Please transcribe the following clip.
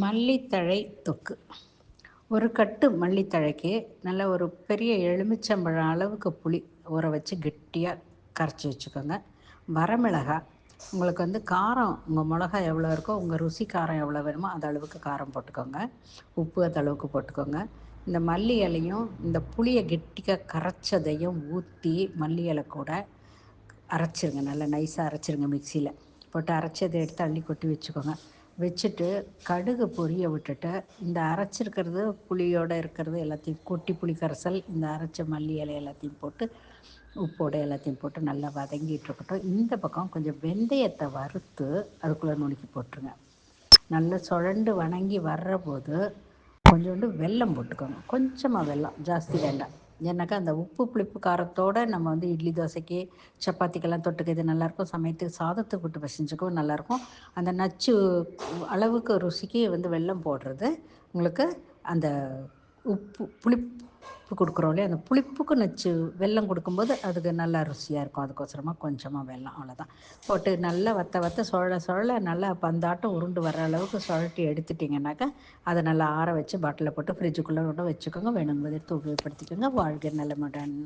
மல்லித்தழை தொக்கு. ஒரு கட்டு மல்லித்தழைக்கு நல்ல ஒரு பெரிய எலுமிச்சம்பழம் அளவுக்கு புளி ஊற வச்சு கெட்டியாக கரைச்சி வச்சுக்கோங்க. வரமிளகாய் உங்களுக்கு வந்து காரம் உங்கள் மிளகா எவ்வளோ இருக்கோ உங்கள் ருசி காரம் எவ்வளோ வேணுமோ அந்த அளவுக்கு காரம் போட்டுக்கோங்க. உப்பு அந்த அளவுக்கு போட்டுக்கோங்க. இந்த மல்லி இலையும் இந்த புளியை கெட்டிக்காக கரைச்சதையும் ஊற்றி மல்லி இலை கூட அரைச்சிருங்க. நல்லா நைஸாக அரைச்சிருங்க மிக்சியில் போட்டு அரைச்சதை எடுத்து அள்ளி கொட்டி வச்சுக்கோங்க. வச்சுட்டு கடுகு பொரிய விட்டுட்டு இந்த அரைச்சிருக்கிறது புளியோடு இருக்கிறது எல்லாத்தையும் கொட்டி புளி கரைசல் இந்த அரைச்ச மல்லி இலை எல்லாத்தையும் போட்டு உப்போடு எல்லாத்தையும் போட்டு நல்லா வதங்கிட்டு இருக்கட்டும். இந்த பக்கம் கொஞ்சம் வெந்தயத்தை வறுத்து அதுக்குள்ளே நுணுக்கி போட்டுருங்க. நல்லா சுழண்டு வணங்கி வர்ற போது கொஞ்சோண்டு வெல்லம் போட்டுக்கோங்க. கொஞ்சமாக வெல்லம் ஜாஸ்தி வேண்டாம். ஏன்னாக்கா அந்த உப்பு புளிப்பு காரத்தோடு நம்ம வந்து இட்லி தோசைக்கு சப்பாத்திக்கெல்லாம் தொட்டுக்க இது நல்லாயிருக்கும். சமயத்துக்கு சாதத்துக்கு விட்டு பசிஞ்சுக்கவும் நல்லாயிருக்கும். அந்த நச்சு அளவுக்கு ருசிக்கு வந்து வெல்லம் போடுறது. உங்களுக்கு அந்த உப்பு புளிப்பு கொடுக்குறோம் இல்லையா? அந்த புளிப்புக்கு நச்சு வெல்லம் கொடுக்கும்போது அதுக்கு நல்லா ருசியாக இருக்கும். அதுக்கோசரமாக கொஞ்சமாக வெல்லம் அவ்வளோதான் போட்டு நல்லா வத்த வத்த சுழல சுழல நல்லா பந்தாட்டம் உருண்டு வர அளவுக்கு சுழட்டி எடுத்துட்டிங்கனாக்கா அதை நல்லா ஆற வச்சு பாட்டிலில் போட்டு ஃப்ரிட்ஜுக்குள்ளே கூட வச்சுக்கோங்க. வேணுங்கிறது எடுத்து உபயோகப்படுத்திக்கோங்க. வாழ்க நலமுடன்.